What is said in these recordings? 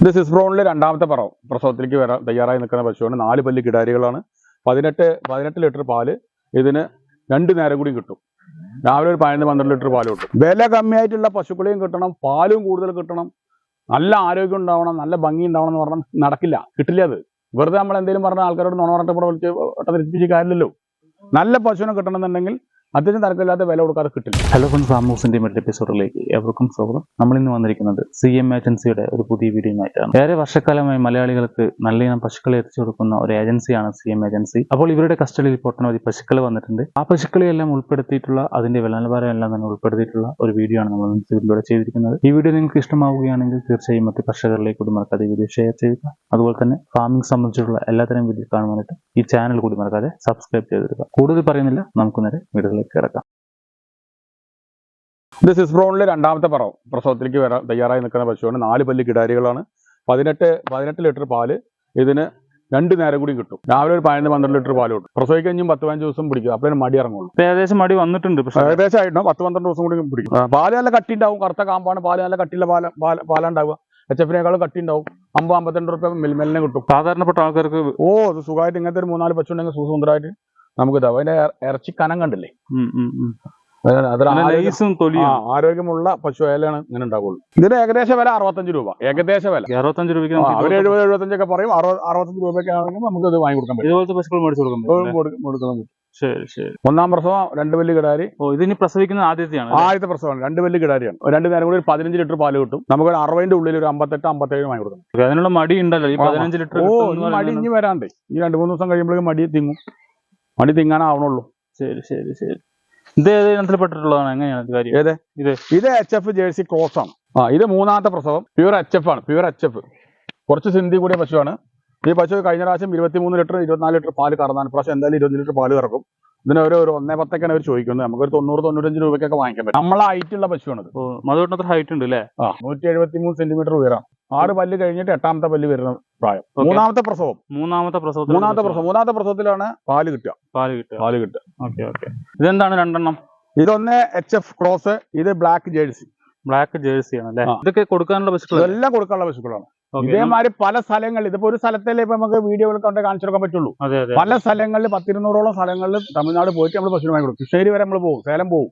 ഇത് സിസ്ബ്രോണിലെ രണ്ടാമത്തെ പറവ്. പ്രസവത്തിലേക്ക് വരാൻ തയ്യാറായി നിൽക്കുന്ന പശുവാണ്. നാല് പല്ല് കിടാരികളാണ്. പതിനെട്ട് പതിനെട്ട് ലിറ്റർ പാൽ ഇതിന് രണ്ട് നേരം കൂടി കിട്ടും. രാവിലെ ഒരു പതിനൊന്ന് പന്ത്രണ്ട് ലിറ്റർ പാൽ കിട്ടും. വില കമ്മിയായിട്ടുള്ള പശുക്കളെയും കിട്ടണം. പാലും കൂടുതൽ കിട്ടണം. നല്ല ആരോഗ്യം ഉണ്ടാവണം. നല്ല ഭംഗി ഉണ്ടാവണം എന്ന് പറഞ്ഞാൽ നടക്കില്ല. കിട്ടില്ല അത്. വെറുതെ നമ്മൾ എന്തെങ്കിലും പറഞ്ഞ ആൾക്കാരോട് നുണ പറഞ്ഞിട്ട് ഇവിടെ വിളിച്ച് ഒട്ടതിരിപ്പിച്ച് കാര്യമില്ലല്ലോ. നല്ല പശുവിനെ കിട്ടണമെന്നുണ്ടെങ്കിൽ അത്യാവശ്യം തർക്കമില്ലാത്ത വില കൊടുക്കാതെ കിട്ടില്ല. ഹലോ ഫ്രണ്ട്സ് ആമൂസിന്റെ മറ്റൊരു എപ്പിസോഡിലേക്ക് എവർക്കും സ്വാഗതം. നമ്മൾ ഇന്ന് വന്നിരിക്കുന്നത് സി എം ഏജൻസിയുടെ ഒരു പുതിയ വീഡിയോയുമായിട്ടാണ് ഏറെ വർഷക്കാലമായി മലയാളികൾക്ക് നല്ല പശുക്കളെ എത്തിച്ചു കൊടുക്കുന്ന ഒരു ഏജൻസിയാണ് സി എം ഏജൻസി. അപ്പോൾ ഇവരുടെ കസ്റ്റഡിയിൽ ഇപ്പോൾ ഒട്ടനവധി പശുക്കൾ വന്നിട്ടുണ്ട്. ആ പശുക്കളെല്ലാം ഉൾപ്പെടുത്തിയിട്ടുള്ള അതിന്റെ വില നിലവാരം എല്ലാം തന്നെ ഉൾപ്പെടുത്തിയിട്ടുള്ള ഒരു വീഡിയോ ആണ് നമ്മൾ ഇതിലൂടെ ചെയ്തിരിക്കുന്നത്. ഈ വീഡിയോ നിങ്ങൾക്ക് ഇഷ്ടമാവുകയാണെങ്കിൽ തീർച്ചയായും മറ്റ് കർഷകരിലേക്ക് കൂടി മറക്കാതെ വീഡിയോ ഷെയർ ചെയ്യുക. അതുപോലെ തന്നെ ഫാമിംഗ് സംബന്ധിച്ചുള്ള എല്ലാത്തരം വീഡിയോ കാണുവാനായിട്ട് ഈ ചാനൽ കൂടി മറക്കാതെ സബ്സ്ക്രൈബ് ചെയ്തെടുക്കുക കൂടുതൽ പറയുന്നില്ല. നമുക്ക് നേരെ വീഡിയോയിലേക്ക് കിടക്കാം. ഇത് സിസ്ബ്രോണിലെ രണ്ടാമത്തെ പറവ്. പ്രസവത്തിലേക്ക് വരാൻ തയ്യാറായി നിൽക്കുന്ന പശുവാണ്. നാല് പല്ല് കിടാരികളാണ്. പതിനെട്ട് പതിനെട്ട് ലിറ്റർ പാൽ ഇതിന് രണ്ട് നേരം കൂടി കിട്ടും. രാവിലെ ഒരു പതിനൊന്ന് പന്ത്രണ്ട് ലിറ്റർ പാൽ കിട്ടും. പ്രസവിക്കഴിഞ്ഞും പത്ത് പതിനഞ്ച് ദിവസം പിടിക്കും. അപ്പോഴും മടി ഇറങ്ങുള്ളൂ. ഏകദേശം മടി വന്നിട്ടുണ്ട് ഏകദേശം ആയിട്ടോ പത്ത് പന്ത്രണ്ട് ദിവസം കൂടി പിടിക്കും. പാൽ നല്ല കട്ടി ഉണ്ടാവും കറുത്ത കാമ്പാണ്. പാൽ നല്ല കട്ടിയുള്ള പാല പാല പാലുണ്ടാവുക. എച്ച് എഫിനേക്കാളും കട്ടി ഉണ്ടാവും അമ്പത് അമ്പത്തിരണ്ട് റുപ്യ മിൽമെല്ലിനെ കിട്ടും. സാധാരണപ്പെട്ട ആൾക്കാർക്ക് ഓ സുഖമായിട്ട് ഇങ്ങനത്തെ ഒരു മൂന്നാൽ പശു ഉണ്ടെങ്കിൽ സുഖസുന്ദരമായിട്ട് നമുക്ക് ഇതാവും അതിന്റെ ഇറച്ചി കനം കണ്ടില്ലേ? ആരോഗ്യമുള്ള പശു ആയാലാണ് ഇങ്ങനെ ഉണ്ടാവുള്ളൂ. ഇതിന് ഏകദേശ വില അറുപത്തഞ്ച് രൂപ. ഏകദേശ വില. അറുപത്തഞ്ച് രൂപയ്ക്ക് അവർ ഇതുപോലത്തെ- എഴുപത് എഴുപത്തഞ്ചൊക്കെ പറയും. അറുപത് അറുപത്തഞ്ച് രൂപയൊക്കെ ആണെങ്കിൽ നമുക്ക് അത് വാങ്ങി കൊടുക്കാൻ പറ്റും. ഇതുപോലത്തെ പശുക്കൾ മേടിച്ചു കൊടുക്കാൻ പറ്റും അല്ലേ? കൊടു- കൊടുക്കാൻ പറ്റും. ശരി ശരി. ഒന്നാം പ്രസവം രണ്ട് വലിയ കിടാരി. ഓ ഇതിന് പ്രസവിക്കുന്ന ആദ്യത്തെയാണ് ആദ്യത്തെ പ്രസവമാണ്. രണ്ട് വലിയ കിടാരിയാണ്. രണ്ട് നേരം കൂടി ഒരു പതിനഞ്ച് ലിറ്റർ പാൽ കിട്ടും. നമുക്ക് ഒരു അറുപതിന്റെ ഉള്ളിൽ ഒരു അമ്പത്തെട്ട് അമ്പത്തേഴ് വാങ്ങി കൊടുക്കാം അതിനുള്ള മടി ഉണ്ടല്ലോ. ഈ പതിനഞ്ച് ലിറ്റർ ഓ മടി. ഇനി വരാണ്ടേ. ഈ രണ്ട് മൂന്ന് ദിവസം കഴിയുമ്പോഴേക്കും മടി തിങ്ങും. മടി തിങ്ങാനാവണുള്ളൂ ശരി ശരി ശരി. ഇത് ഏത് ഇനത്തിൽപ്പെട്ടിട്ടുള്ളതാണ് എങ്ങനെയാണ് ഇത് കാര്യം? ഏത്? ഇത്. ഇത് എച്ച് എഫ് ജേഴ്സി ക്രോസ് ആണ്. ആ ഇത് മൂന്നാമത്തെ പ്രസവം. പ്യുവർ എച്ച് എഫ് ആണ് പ്യുവർ എച്ച് എഫ് കുറച്ച് സിന്ധി കൂടിയ പശുവാണ്. ഈ പശു കഴിഞ്ഞ പ്രാവശ്യം ഇരുപത്തിമൂന്ന് ലിറ്റർ ഇരുപത്തിനാല് ലിറ്റർ പാൽ കറന്നാണ്. പ്രാവശ്യം എന്തായാലും ഇരുപത് ലിറ്റർ പാൽ കറക്കും. ഇതിന് ഒരു ഒരു ഒന്നേ പത്തൊക്കെയാണ് അവർ ചോദിക്കുന്നത്. നമുക്കൊരു തൊണ്ണൂറ് തൊണ്ണൂറ്റഞ്ച് രൂപയ്ക്കൊക്കെ വാങ്ങിക്കാൻ പറ്റും. നമ്മളെ ഹൈറ്റുള്ള പശുവാണ് ഓ മധുവിട്ടത്ര ഹൈറ്റ് ഉണ്ട് അല്ലേ ആ. നൂറ്റി എഴുപത്തി മൂന്ന് സെന്റിമീറ്റർ ഉയരാം. ആറ് പല്ല് കഴിഞ്ഞിട്ട് എട്ടാമത്തെ പല്ല് വരുന്ന പ്രായം. മൂന്നാമത്തെ പ്രസവം. മൂന്നാമത്തെ പ്രസവം മൂന്നാമത്തെ പ്രസവം. മൂന്നാമത്തെ പ്രസവത്തിലാണ് പാൽ കിട്ടുക. പാൽ കിട്ടുക. പാൽ കിട്ടുക. Okay okay. ഇതെന്താണ് രണ്ടെണ്ണം? ഇതൊന്ന് എച്ച് എഫ് ക്രോസ് ഇത് ബ്ലാക്ക് ജേഴ്സി. ബ്ലാക്ക് ജേഴ്സി ആണ് അല്ലേ ഇതൊക്കെ കൊടുക്കാനുള്ള പശുക്കൾ എല്ലാം കൊടുക്കാനുള്ള പശുക്കളാണ്. ഇതേമാതിരി പല സ്ഥലങ്ങളിൽ ഇതിപ്പോ ഒരു സ്ഥലത്തല്ലേ ഇപ്പൊ നമുക്ക് വീഡിയോകൾ കണ്ട് കാണിച്ചു കൊടുക്കാൻ പറ്റുള്ളൂ. പല സ്ഥലങ്ങളിൽ പത്തിരുന്നൂറോളം സ്ഥലങ്ങളിൽ തമിഴ്നാട് പോയിട്ട് നമ്മൾ പശുവിനെ കൊടുക്കും കൃഷ്ണേരി വരെ നമ്മൾ പോകും. സേലം പോകും.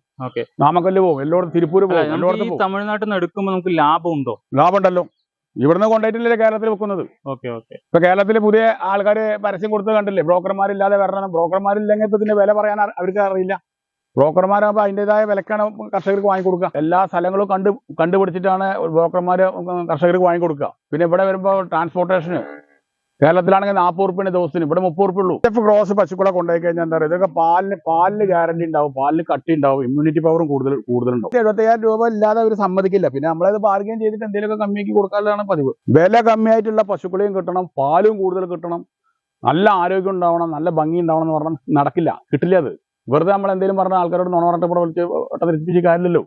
നാമക്കല്ല് പോകും. എല്ലായിടത്തും നമുക്ക് പോകും. തമിഴ്നാട്ടിൽ നിന്ന് എടുക്കുമ്പോൾ നമുക്ക് ലാഭം ഉണ്ടോ? ലാഭം ഉണ്ടല്ലോ. ഇവിടുന്ന് കൊണ്ടായിട്ടില്ലേ കേരളത്തിൽ വെക്കുന്നത്. Okay okay. ഇപ്പൊ കേരളത്തിൽ പുതിയ ആൾക്കാർ പരസ്യം കൊടുത്ത് കണ്ടില്ലേ? ബ്രോക്കർമാരില്ലാതെ വരണം. ബ്രോക്കർമാരില്ലെങ്കിൽ ഇപ്പൊ ഇതിന്റെ വില പറയാൻ അവർക്ക് അറിയില്ല. ബ്രോക്കർമാരാകുമ്പോൾ അതിന്റെതായ വിലക്കാണ് കർഷകർക്ക് വാങ്ങിക്കൊടുക്കുക. എല്ലാ സ്ഥലങ്ങളും കണ്ട് കണ്ടുപിടിച്ചിട്ടാണ് ബ്രോക്കർമാർ കർഷകർക്ക് വാങ്ങിക്കൊടുക്കുക. പിന്നെ ഇവിടെ വരുമ്പോൾ ട്രാൻസ്പോർട്ടേഷന് കേരളത്തിലാണെങ്കിൽ നാൽപ്പത് റുപ്യാണ് ദിവസത്തിന്. ഇവിടെ മുപ്പത് റുപ്യ ഉള്ളൂ എഫ് ക്രോസ് പശുക്കളെ കൊണ്ടുപോയി കഴിഞ്ഞാൽ എന്താ പറയുക? ഇതൊക്കെ പാലിന് പാലിന് ഗ്യാരണ്ടി ഉണ്ടാവും. പാലിന് കട്ടി ഉണ്ടാവും. ഇമ്മ്യൂണിറ്റി പവറും കൂടുതൽ കൂടുതലുണ്ടാവും. എഴുപത്തയ്യായിരം രൂപ ഇല്ലാതെ അവർ സമ്മതിക്കില്ല. പിന്നെ നമ്മളത് ബാർഗെയിൻ ചെയ്തിട്ട് എന്തെങ്കിലുമൊക്കെ കമ്മിയാക്കി കൊടുക്കാനുള്ളതാണ് പതിവ്. വില കമ്മിയായിട്ടുള്ള പശുക്കളെയും കിട്ടണം. പാലും കൂടുതൽ കിട്ടണം. നല്ല ആരോഗ്യം ഉണ്ടാവണം. നല്ല ഭംഗി ഉണ്ടാവണം എന്ന് പറഞ്ഞാൽ നടക്കില്ല. കിട്ടില്ല അത്. വെറുതെ നമ്മൾ എന്തെങ്കിലും പറഞ്ഞ ആൾക്കാരോട് നുണ പറഞ്ഞിട്ട് വിളിച്ച് ഒട്ടതിരിപ്പിച്ച് കാര്യമില്ലല്ലോ.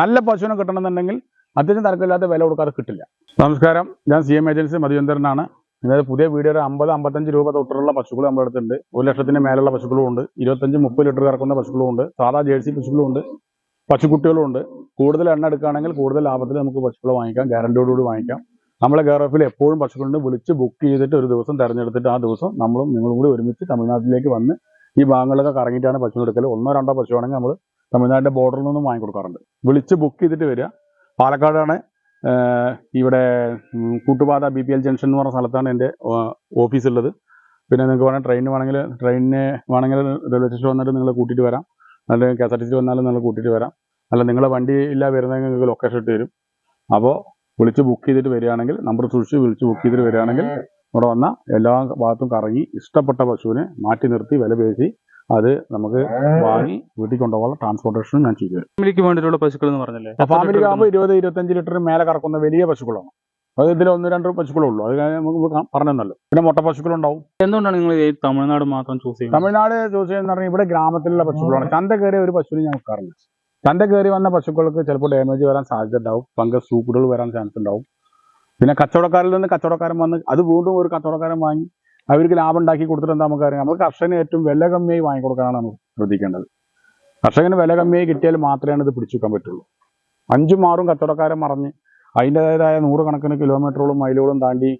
നല്ല പശുവിനെ കിട്ടണമെന്നുണ്ടെങ്കിൽ അത്യാവശ്യം തരക്കില്ലാത്ത വില കൊടുക്കാതെ കിട്ടില്ല. നമസ്കാരം. ഞാൻ സി എം ഏജൻസി മധുചന്ദ്രനാണ്. അതായത് പുതിയ വീഡിയോ ഒരു അമ്പത് അമ്പത്തഞ്ച് രൂപ തൊട്ടുള്ള പശുക്കൾ നമ്മുടെ അടുത്തുണ്ട്. ഒരു ലക്ഷത്തിന് മേലുള്ള പശുക്കളും ഉണ്ട്. ഇരുപത്തഞ്ച് മുപ്പത് ലിറ്റർ കറക്കുന്ന പശുക്കളും ഉണ്ട്. സാധാ ജേഴ്സി പശുക്കളും ഉണ്ട്. പശുക്കുട്ടികളും ഉണ്ട്. കൂടുതൽ എണ്ണ എടുക്കുകയാണെങ്കിൽ കൂടുതൽ ലാഭത്തിൽ നമുക്ക് പശുക്കളെ വാങ്ങിക്കാം. ഗ്യാരണ്ടിയോടുകൂടി വാങ്ങിക്കാം. നമ്മളെ കെയർ ഓഫിൽ എപ്പോഴും പശുക്കളുണ്ട്. വിളിച്ച് ബുക്ക് ചെയ്തിട്ട് ഒരു ദിവസം തിരഞ്ഞെടുത്തിട്ട് ആ ദിവസം നമ്മളും നിങ്ങളും കൂടി ഒരുമിച്ച് തമിഴ്നാട്ടിലേക്ക് വന്ന് ഈ ഭാഗങ്ങളിലൊക്കെ കറങ്ങിയിട്ടാണ് പശു എടുക്കൽ ഒന്നോ രണ്ടോ പശുവാണെങ്കിൽ നമ്മൾ തമിഴ്നാടിന്റെ ബോർഡറിൽ നിന്നും വാങ്ങിക്കൊടുക്കാറുണ്ട്. വിളിച്ച് ബുക്ക് ചെയ്തിട്ട് വരിക. പാലക്കാടാണ് ഇവിടെ Koottupatha B P L junction എന്ന് പറഞ്ഞ സ്ഥലത്താണ് എന്റെ ഓഫീസ് ഉള്ളത്. പിന്നെ നിങ്ങൾക്ക് വേണമെങ്കിൽ ട്രെയിനിന് വേണമെങ്കിൽ ട്രെയിനിന് വേണമെങ്കിൽ റെയിൽവേ സ്റ്റേഷൻ വന്നിട്ട് നിങ്ങൾ കൂട്ടിയിട്ട് വരാം. അല്ലെങ്കിൽ K S R T C വന്നാലും നിങ്ങൾ കൂട്ടിയിട്ട് വരാം. അല്ല നിങ്ങളെ വണ്ടി ഇല്ല വരുന്നെങ്കിൽ നിങ്ങൾക്ക് ലൊക്കേഷൻ ഇട്ട് തരും. അപ്പോൾ വിളിച്ച് ബുക്ക് ചെയ്തിട്ട് വരികയാണെങ്കിൽ നമ്പർ സൂക്ഷിച്ച് വിളിച്ച് ബുക്ക് ചെയ്തിട്ട് വരികയാണെങ്കിൽ ഇവിടെ വന്ന എല്ലാ ഭാഗത്തും കറങ്ങി ഇഷ്ടപ്പെട്ട പശുവിനെ മാറ്റി നിർത്തി വില പേശി അത് നമുക്ക് വാങ്ങി വീട്ടിൽ കൊണ്ടുപോകാനുള്ള ട്രാൻസ്പോർട്ടേഷനും ഞാൻ ചെയ്തു ഫാമിലിക്ക് വേണ്ടിയിട്ടുള്ള പശുക്കൾ എന്ന് പറഞ്ഞല്ലേ ഫാമിലി ആകുമ്പോൾ ഇരുപത് ഇരുപത്തഞ്ച് ലിറ്റർ മേലെ കറക്കുന്ന വലിയ പശുക്കളാണ്. അത് ഇതിൽ ഒന്ന് രണ്ട് പശുക്കളേ ഉള്ളൂ. അത് നമുക്ക് പറഞ്ഞല്ലോ പിന്നെ മുട്ട പശുക്കളുണ്ടാവും. എന്തുകൊണ്ടാണ് നിങ്ങൾ ഈ തമിഴ്നാട് മാത്രം ചൂസ് ചെയ്യുന്നത്? തമിഴ്നാട് ചൂസ് ചെയ്യുന്ന പറഞ്ഞാൽ ഇവിടെ ഗ്രാമത്തിലുള്ള പശുക്കളാണ്. ചന്ത കയറിയ ഒരു പശുവിനെ ഞാൻ വെക്കാറില്ല ചന്ത കയറി വന്ന പശുക്കൾക്ക് ചിലപ്പോൾ ഡാമേജ് വരാൻ സാധ്യത ഉണ്ടാവും. ഫംഗസ് സൂക്കുകൾ വരാൻ ചാൻസ് ഉണ്ടാവും. പിന്നെ കച്ചവടക്കാരിൽ നിന്ന് കച്ചവടക്കാരൻ വന്ന് അത് വീണ്ടും ഒരു കച്ചവടക്കാരൻ വാങ്ങി അവർക്ക് ലാഭം ഉണ്ടാക്കി കൊടുത്തിട്ട് എന്താ നമുക്കറിയാം നമുക്ക് കർഷകന് ഏറ്റവും വില കമ്മിയായി വാങ്ങിക്കൊടുക്കാനാണ് നമ്മൾ ശ്രദ്ധിക്കേണ്ടത്. കർഷകന് വില കമ്മിയായി കിട്ടിയാൽ മാത്രമേ ഇത് പിടിച്ചു വെക്കാൻ പറ്റുള്ളൂ. അഞ്ചും ആറും കച്ചവടക്കാരെ മറിഞ്ഞ് അതിന്റെതായ നൂറുകണക്കിന് കിലോമീറ്ററോളം മൈലുകളും താണ്ടി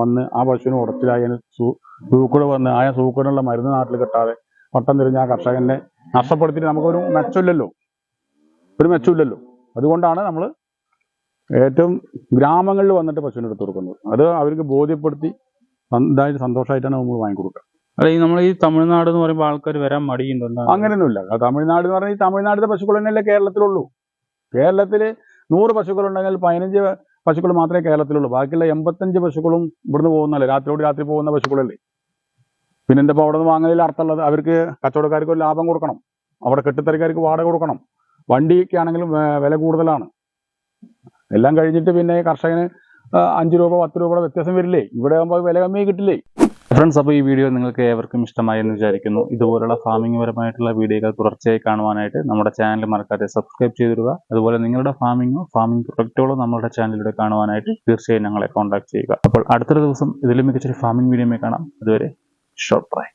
വന്ന് ആ പശുവിന് ഉറച്ചിലായി സൂക്കട് വന്ന് ആ സൂക്കടിനുള്ള മരുന്ന് നാട്ടിൽ കിട്ടാതെ പട്ടം തിരിഞ്ഞ് ആ കർഷകനെ നഷ്ടപ്പെടുത്തിയിട്ട് നമുക്കൊരു മെച്ചമില്ലല്ലോ. ഒരു മെച്ചമില്ലല്ലോ. അതുകൊണ്ടാണ് നമ്മൾ ഏറ്റവും ഗ്രാമങ്ങളിൽ വന്നിട്ട് പശുവിനെടുത്ത് കൊടുക്കുന്നത്. അത് അവർക്ക് ബോധ്യപ്പെടുത്തി ഇതായിട്ട് സന്തോഷമായിട്ടാണ് നമ്മൾ വാങ്ങിക്കൊടുക്കുക അല്ല ഈ നമ്മൾ ഈ തമിഴ്നാട് എന്ന് പറയുമ്പോൾ ആൾക്കാർ വരാൻ മടിയുണ്ടോ? അങ്ങനെയൊന്നുമില്ല തമിഴ്നാട് എന്ന് പറഞ്ഞാൽ ഈ തമിഴ്നാട്ടിലെ പശുക്കൾ തന്നെയല്ലേ കേരളത്തിലുള്ളൂ. കേരളത്തിൽ നൂറ് പശുക്കളുണ്ടെങ്കിൽ പതിനഞ്ച് പശുക്കൾ മാത്രമേ കേരളത്തിലുള്ളൂ. ബാക്കിയുള്ള എൺപത്തഞ്ച് പശുക്കളും ഇവിടുന്ന് പോകുന്നല്ലേ രാത്രിയോട് രാത്രി പോകുന്ന പശുക്കളല്ലേ? പിന്നെ എന്റെ അവിടെ നിന്ന് വാങ്ങുന്നതിൽ അർത്ഥമുള്ളത് അവർക്ക് കച്ചവടക്കാർക്ക് ഒരു ലാഭം കൊടുക്കണം. അവിടെ കെട്ടിത്തരക്കാർക്ക് വാടക കൊടുക്കണം. വണ്ടിക്കാണെങ്കിലും വില കൂടുതലാണ്. എല്ലാം കഴിഞ്ഞിട്ട് പിന്നെ കർഷകന് അഞ്ച് രൂപ പത്ത് രൂപയുടെ വ്യത്യാസം വരില്ലേ? ഇവിടെ ആകുമ്പോൾ വില കമ്മി കിട്ടില്ലേ? ഫ്രണ്ട്സ് അപ്പോൾ ഈ വീഡിയോ നിങ്ങൾക്ക് ഏവർക്കും ഇഷ്ടമായി എന്ന് വിചാരിക്കുന്നു. ഇതുപോലുള്ള ഫാമിംഗ് പരമായിട്ടുള്ള വീഡിയോകൾ തുടർച്ചയായി കാണുവാനായിട്ട് നമ്മുടെ ചാനൽ മറക്കാതെ സബ്സ്ക്രൈബ് ചെയ്തിടുക. അതുപോലെ നിങ്ങളുടെ ഫാമിങ്ങോ ഫാമിംഗ് പ്രൊഡക്റ്റുകളോ നമ്മുടെ ചാനലിലൂടെ കാണുവാനായിട്ട് തീർച്ചയായും ഞങ്ങളെ കോൺടാക്ട് ചെയ്യുക. അപ്പോൾ അടുത്തൊരു ദിവസം ഇതിലും മികച്ചൊരു ഫാമിംഗ് വീഡിയോ കാണാം. അതുവരെ ഷോർട്ട് ബൈ